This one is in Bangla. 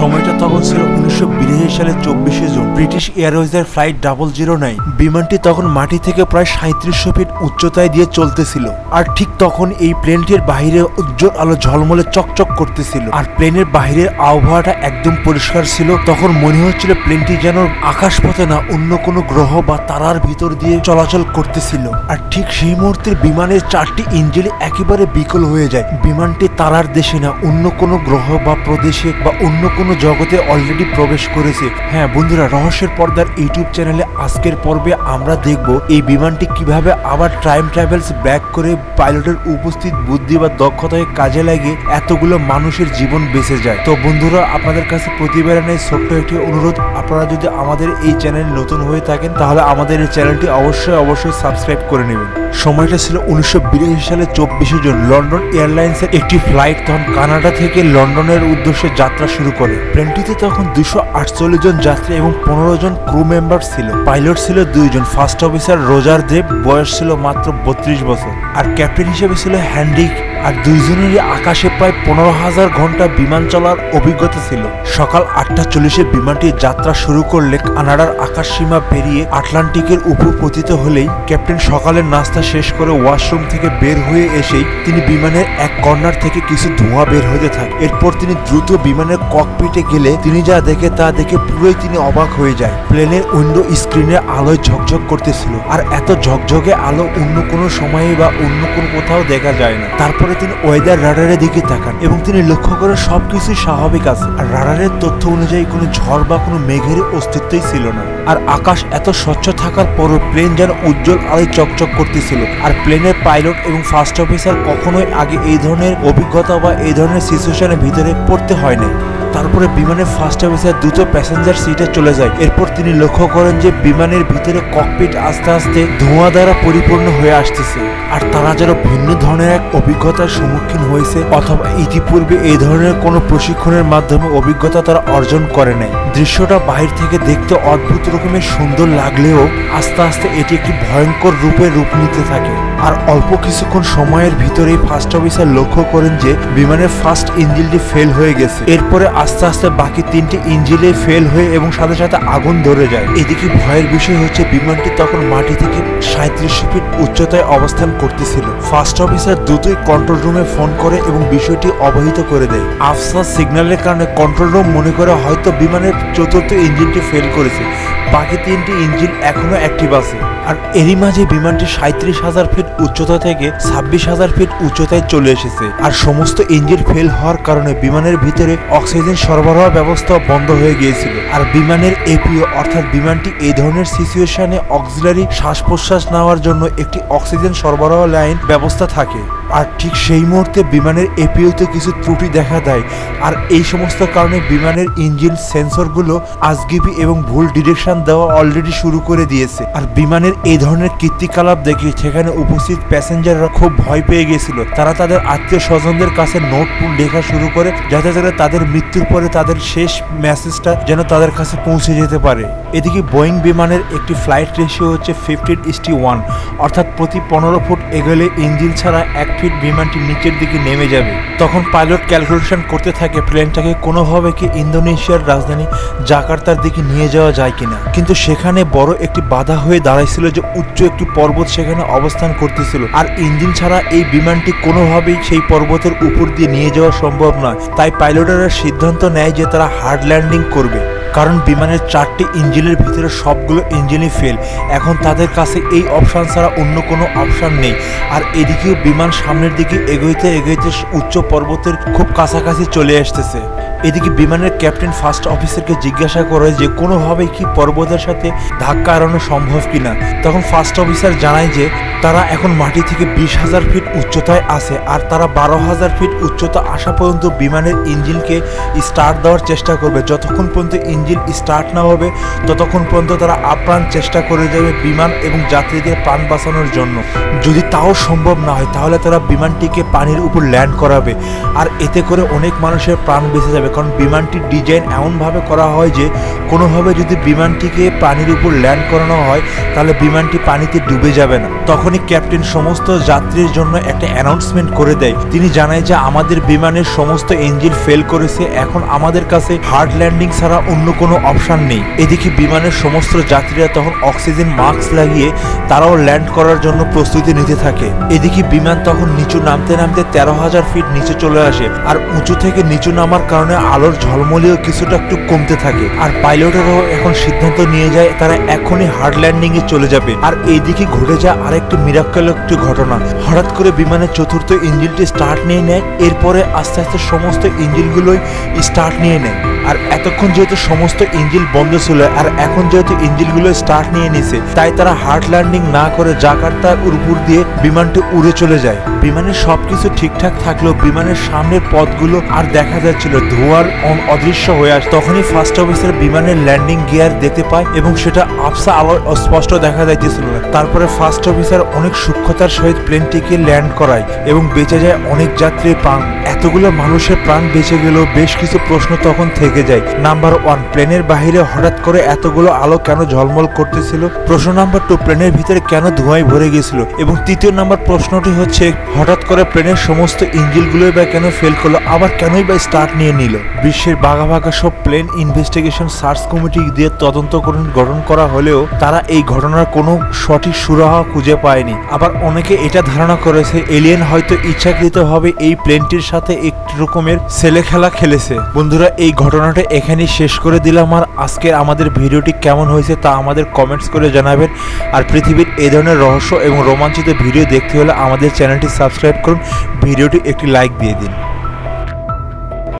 সময়টা তখন ছিল উনিশশো বিরাশি সালের চব্বিশে জুন। ব্রিটিশ এয়ারওয়েজের ফ্লাইট ডাবল জিরো নাইন। বিমানটি তখন মাটি থেকে প্রায় সাঁত্রিশশো ফিট উচ্চতায় দিয়ে চলতেছিল। আর ঠিক তখন এই প্লেনটির বাইরে উজ্জ্বল আলো ঝলমলে চকচক করতেছিল। আর প্লেনের বাইরের আবহাওয়াটা একদম পরিষ্কার ছিল। তখন মনে হচ্ছিল প্লেনটি যেন আকাশপথে না অন্য কোনো গ্রহ বা তারার ভিতর দিয়ে চলাচল করতেছিল। আর ঠিক সেই মুহূর্তে বিমানের চারটি ইঞ্জিন একেবারে বিকল হয়ে যায়। বিমানটি তারার দেশে না অন্য কোনো গ্রহ বা প্রদেশে বা অন্য কোনো জগতে অলরেডি প্রবেশ করেছে। হ্যাঁ বন্ধুরা, রহস্যের পর্দার ইউটিউব চ্যানেলে আজকের পর্বে আমরা দেখব এই বিমানটি কীভাবে আবার টাইম ট্রাভেলস ব্যাক করে পাইলটের উপস্থিত বুদ্ধি বা দক্ষতাকে কাজে লাগিয়ে এতগুলো মানুষের জীবন বেঁচে যায়। তো বন্ধুরা, আপনাদের কাছে প্রতিবারের নেই ছোট্ট একটি অনুরোধ, আপনারা যদি আমাদের এই চ্যানেল নতুন হয়ে থাকেন, তাহলে আমাদের এই চ্যানেলটি অবশ্যই অবশ্যই সাবস্ক্রাইব করে নেবেন। সময়টা ছিল উনিশশো বিরাশি সালে চব্বিশে জুন, লন্ডন এয়ারলাইন্সের একটি ফ্লাইট তখন কানাডা থেকে লন্ডনের উদ্দেশ্যে যাত্রা শুরু করে। প্লেনটিতে তখন দুশো জন যাত্রী এবং পনেরো জন ক্রু মেম্বার ছিল। পাইলট ছিল দুইজন। ফার্স্ট অফিসার রোজার দেব, বয়স ছিল মাত্র বত্রিশ বছর। আর ক্যাপ্টেন হিসেবে ছিল হ্যান্ডিক আর দুইজনেরই আকাশে প্রায় পনেরো হাজার ঘণ্টা বিমান চলার অভিজ্ঞতা ছিল। সকাল আটটা চল্লিশে বিমানটি যাত্রা শুরু করলে কানাডার আকাশ সীমা পেরিয়ে আটলান্টিকের উপর পতিত হলেই ক্যাপ্টেন সকালের নাস্তা শেষ করে ওয়াশরুম থেকে বের হয়ে এসেই তিনি বিমানের এক কর্নার থেকে কিছু ধোঁয়া বের হতে থাকে এরপর তিনি দ্রুত বিমানের ককপিটে গেলে তিনি যা দেখে তা দেখে পুরোই তিনি অবাক হয়ে যায়। প্লেনের উইন্ডো স্ক্রিনে আলোয় ঝকঝক করতেছিল, আর এত ঝকঝকে আলো অন্য কোনো সময়ে বা অন্য কোনো কোথাও দেখা যায় না। তারপরে তিনি ওয়েদার রাডারের দিকে তাকান এবং তিনি লক্ষ্য করেন সবকিছু স্বাভাবিক আছে। আর রাডারের তথ্য অনুযায়ী কোনো ঝড় বা কোনো মেঘের অস্তিত্বই ছিল না। আর আকাশ এত স্বচ্ছ থাকার পরও প্লেন যেন উজ্জ্বল আলোয় চকচক করতেছিল। আর প্লেনের পাইলট এবং ফার্স্ট অফিসার কখনোই আগে এই ধরনের অভিজ্ঞতা বা এই ধরনের সিচুয়েশনের ভিতরে পড়তে হয় নাই তারপরে বিমানের ফার্স্ট অফিসার দ্রুত প্যাসেঞ্জার সিটে চলে যায়। এরপর তিনি লক্ষ্য করেন যে বিমানের ভিতরে ককপিট আস্তে আস্তে ধোঁয়া দ্বারা পরিপূর্ণ হয়ে আসতেছে। আর তারা যেন ভিন্ন ধরনের এক অভিজ্ঞতার সম্মুখীন হয়েছে অথবা ইতিপূর্বে এই ধরনের কোনো প্রশিক্ষণের মাধ্যমে অভিজ্ঞতা তারা অর্জন করে নাই। দৃশ্যটা বাহির থেকে দেখতে অদ্ভুত রকমের সুন্দর লাগলেও আস্তে আস্তে এটি একটি ভয়ঙ্কর রূপে রূপ নিতে থাকে। আর অল্প কিছুক্ষণ সময়ের ভিতরেই ফার্স্ট অফিসার লক্ষ্য করেন যে বিমানের ফার্স্ট ইঞ্জিনটি ফেল হয়ে গেছে। এরপরে আস্তে আস্তে বাকি তিনটি ইঞ্জিনে ফেল হয়ে এবং সাথে সাথে আগুন ধরে যায়। এদিকে ভয়ের বিষয় হচ্ছে, বিমানটি তখন মাটি থেকে সাঁত্রিশ ফিট উচ্চতায় অবস্থান করতেছিল। ফার্স্ট অফিসার দ্রুতই কন্ট্রোল রুমে ফোন করে এবং বিষয়টি অবহিত করে দেয়। আফসার সিগন্যালের কারণে কন্ট্রোল রুম মনে করে হয়তো বিমানের চতুর্থ ইঞ্জিনটি ফেল করেছে। বাকি তিনটি ইঞ্জিন এখনও অ্যাক্টিভ আছে। আর এরই মাঝে বিমানটি সাঁত্রিশ হাজার ফিট উচ্চতা থেকে ছাব্বিশ হাজার ফিট উচ্চতায় চলে এসেছে। আর সমস্ত ইঞ্জিন ফেল হওয়ার কারণে বিমানের ভিতরে অক্সিজেন সরবরাহ ব্যবস্থা বন্ধ হয়ে গিয়েছিল। আর বিমানের এপিও, অর্থাৎ বিমানটি এই ধরনের সিচুয়েশনে অক্সিলারি শ্বাস প্রশ্বাস নেওয়ার জন্য একটি অক্সিজেন সরবরাহ লাইন ব্যবস্থা থাকে। আর ঠিক সেই মুহূর্তে বিমানের এপিওতে কিছু ত্রুটি দেখা দেয়। আর এই সমস্ত কারণে বিমানের ইঞ্জিন, সেন্সরগুলো আজগিবি এবং ভুল ডিরেকশন দেওয়া অলরেডি শুরু করে দিয়েছে। আর বিমানের এই ধরনের কীর্তিকলাপ দেখে সেখানে উপস্থিত প্যাসেঞ্জাররা খুব ভয় পেয়ে গেছিল। তারা তাদের আত্মীয় স্বজনদের কাছে নোট লেখা শুরু করে, যাতে করে তাদের মৃত্যুর পরে তাদের শেষ মেসেজটা যেন তাদের কাছে পৌঁছে যেতে পারে। এদিকে বোয়িং বিমানের একটি ফ্লাইট রেশিও হচ্ছে ফিফটিন ইস্টি ওয়ান অর্থাৎ প্রতি পনেরো ফুট এগোলে ইঞ্জিন ছাড়া এক ফিট বিমানটি নিচের দিকে নেমে যাবে। তখন পাইলট ক্যালকুলেশন করতে থাকে প্লেনটাকে কোনোভাবে কি ইন্দোনেশিয়ার রাজধানী জাকার্তার দিকে নিয়ে যাওয়া যায় কিনা। কিন্তু সেখানে বড় একটি বাধা হয়ে দাঁড়াইছিল যে উচ্চ একটি পর্বত সেখানে অবস্থান করতেছিল। আর ইঞ্জিন ছাড়া এই বিমানটি কোনোভাবেই সেই পর্বতের উপর দিয়ে নিয়ে যাওয়া সম্ভব নয়। তাই পাইলটেরা সিদ্ধান্ত নেয় যে তারা হার্ড ল্যান্ডিং করবে। কারণ বিমানের চারটি ইঞ্জিনের ভিতরে সবগুলো ইঞ্জিনই ফেল এখন তাদের কাছে এই অপশান ছাড়া অন্য কোনো অপশান নেই। আর এদিকেও বিমান সামনের দিকে এগোইতে এগোইতে উচ্চ পর্বতের খুব কাছাকাছি চলে আসতেছে। এদিকে বিমানের ক্যাপ্টেন ফার্স্ট অফিসারকে জিজ্ঞাসা করে যে কোনোভাবে কি পর্বতের সাথে ধাক্কা এড়ানো সম্ভব কিনা? তখন ফার্স্ট অফিসার জানায় যে তারা এখন মাটি থেকে বিশ হাজার ফিট উচ্চতায় আছে আর তারা বারো হাজার ফিট উচ্চতা আসা পর্যন্ত বিমানের ইঞ্জিনকে স্টার্ট দেওয়ার চেষ্টা করবে। যতক্ষণ পর্যন্ত ইঞ্জিন স্টার্ট না হবে, ততক্ষণ পর্যন্ত তারা আপ্রাণ চেষ্টা করে যাবে বিমান এবং যাত্রীদের প্রাণ বাঁচানোর জন্য। যদি তাও সম্ভব না হয়, তাহলে তারা বিমানটিকে পানির উপর ল্যান্ড করাবে আর এতে করে অনেক মানুষের প্রাণ বেঁচে যাবে। কারণ বিমানটির ডিজাইন এমনভাবে করা হয় যে, কোনোভাবে যদি বিমানটিকে পানির উপর ল্যান্ড করানো হয়, তাহলে বিমানটি পানিতে ডুবে যাবে না। তখনই ক্যাপ্টেন সমস্ত যাত্রীর জন্য একটা অ্যানাউন্সমেন্ট করে দেয়। তিনি জানায় যে আমাদের বিমানের সমস্ত ইঞ্জিন ফেল করেছে, এখন আমাদের কাছে হার্ড ল্যান্ডিং ছাড়া অন্য কোনো অপশন নেই। এদিকে বিমানের সমস্ত যাত্রীরা তখন অক্সিজেন মাস্ক লাগিয়ে তারাও ল্যান্ড করার জন্য প্রস্তুতি নিতে থাকে। এদিকে বিমান তখন নিচু নামতে নামতে তেরো হাজার ফিট নিচে চলে আসে আর উঁচু থেকে নিচু নামার কারণে আলোর ঝলমলিও কিছুটা একটু কমতে থাকে। আর পাইলটেরাও এখন সিদ্ধান্ত নিয়ে যায়, তারা এখনই হার্ড ল্যান্ডিং এ চলে যাবে। আর এইদিকে ঘটে যায় আরেকটি মিরাক্কেল একটি ঘটনা। হঠাৎ করে বিমানের চতুর্থ ইঞ্জিনটি স্টার্ট নিয়ে নেয়, এরপরে আস্তে আস্তে সমস্ত ইঞ্জিনগুলোই স্টার্ট নিয়ে নেয়। আর এতক্ষণ যেহেতু সমস্ত ইঞ্জিন বন্ধ ছিল, আর এখন যেহেতু ইঞ্জিনগুলো স্টার্ট নিয়ে নিছে, তাই তারা হার্ড ল্যান্ডিং না করে জাকার্তার উপর দিয়ে বিমানটি উড়ে চলে যায়। বিমানের সবকিছু ঠিকঠাক থাকলেও বিমানের সামনের পথগুলো আর দেখা যাচ্ছিল, ধোয়ার অদৃশ্য হয়ে আসে তখনই ফার্স্ট অফিসার বিমানের ল্যান্ডিং গিয়ার দেখতে পায় এবং সেটা আফসা আলো স্পষ্ট দেখা যাইতেছিল তারপরে ফার্স্ট অফিসার অনেক সূক্ষ্মতার সহিত প্লেনটিকে ল্যান্ড করায় এবং বেঁচে যায় অনেক যাত্রীর প্রাণ। এতগুলো মানুষের প্রাণ বেঁচে গেলেও বেশ কিছু প্রশ্ন তখন থেকে যায়। নাম্বার ওয়ান প্লেনের বাহিরে হঠাৎ করে এতগুলো আলো কেন ঝলমল করতেছিল? প্রশ্ন নাম্বার টু প্লেনের ভিতরে কেন ধোঁয়ায় ভরে গেছিল? এবং তৃতীয় নাম্বার প্রশ্নটি হচ্ছে, হঠাৎ করে প্লেনের সমস্ত ইঞ্জিনগুলোই বা কেন ফেল করল? আবার কেনই বা স্টার্ট নিয়ে নিল? বিশ্বের বাঘা বাঘা সব প্লেন ইনভেস্টিগেশন সার্চ কমিটি দিয়ে তদন্ত গঠন করা হলেও তারা এই ঘটনার কোনো সঠিক সুরাহা খুঁজে পায়নি আবার অনেকে এটা ধারণা করেছে, এলিয়েন হয়তো ইচ্ছাকৃতভাবে এই প্লেনটির সাথে একটি রকমের ছেলে খেলা খেলেছে। বন্ধুরা, এই ঘটনাটা এখানেই শেষ করে দিলাম, আর আজকের আমাদের ভিডিওটি কেমন হয়েছে তা আমাদের কমেন্টস করে জানাবেন। আর পৃথিবীর এ ধরনের রহস্য এবং রোমাঞ্চিত ভিডিও দেখতে হলে আমাদের চ্যানেলটি সাবস্ক্রাইব করুন, ভিডিওটি একটি লাইক দিয়ে দিন।